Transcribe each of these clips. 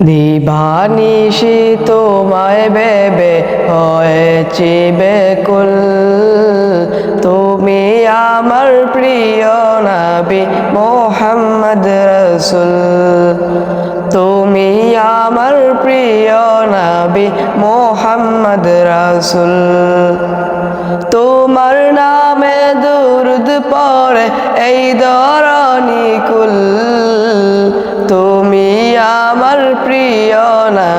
দিবানিশি তোমায় বেবে হয়েছি বেকুল তুমি আমার প্রিয় নবী মোহাম্মদ রসুল। তুমি আমার প্রিয় নবী মোহাম্মদ রসুল। তোমার নামে দুরুদ পড়ে এই দরনিকুল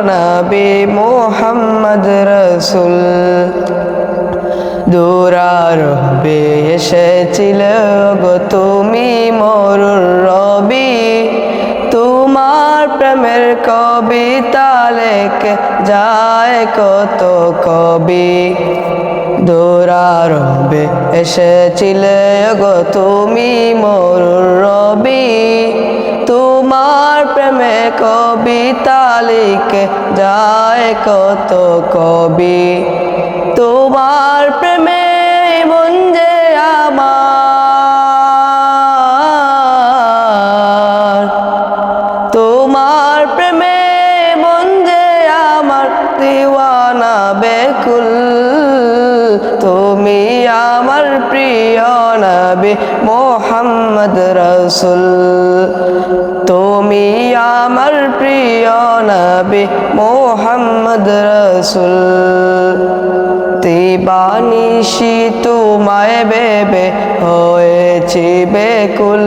নবী মোহাম্মদ রসুল। দূরারবে এসেছিল গো তুমি মরুর রবি। তোমার প্রেমের কবিতা লেখে যায় কত কবি। দূরারবে এসেছিল গো তুমি মরুর লিখে যায় কত কবি? তোমার প্রেমে মন যে আমার। তোমার প্রেমে মন যে আমার দিওয়ানা বেকুল। তুমি আমার প্রিয় নবী মোহাম্মদ রসুল। প্রিয় নবী মোহাম্মদ রসুল। দিবানিশি তোমায় বেবে হয়েছি বেকুল।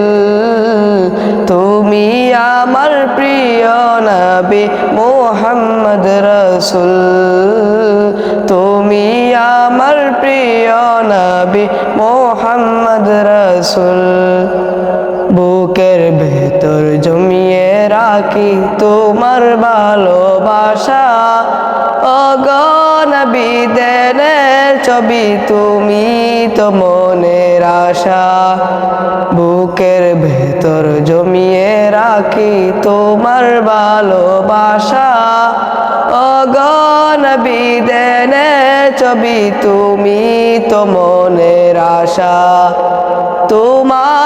তুমি আমার প্রিয় নবী মোহাম্মদ রসুল। তুমি আমার প্রিয় নবী মোহাম্মদ রসুল। বুকের ভেতর জমিয়ে রাখি তোমার ভালোবাসা। অগনবী দেনের ছবি তুমি তো মনের আশা। বুকের ভেতর জমিয়ে রাখি তোমার ভালোবাসা। অগনবী দেনের ছবি তুমি তো মনের আশা। তোমায়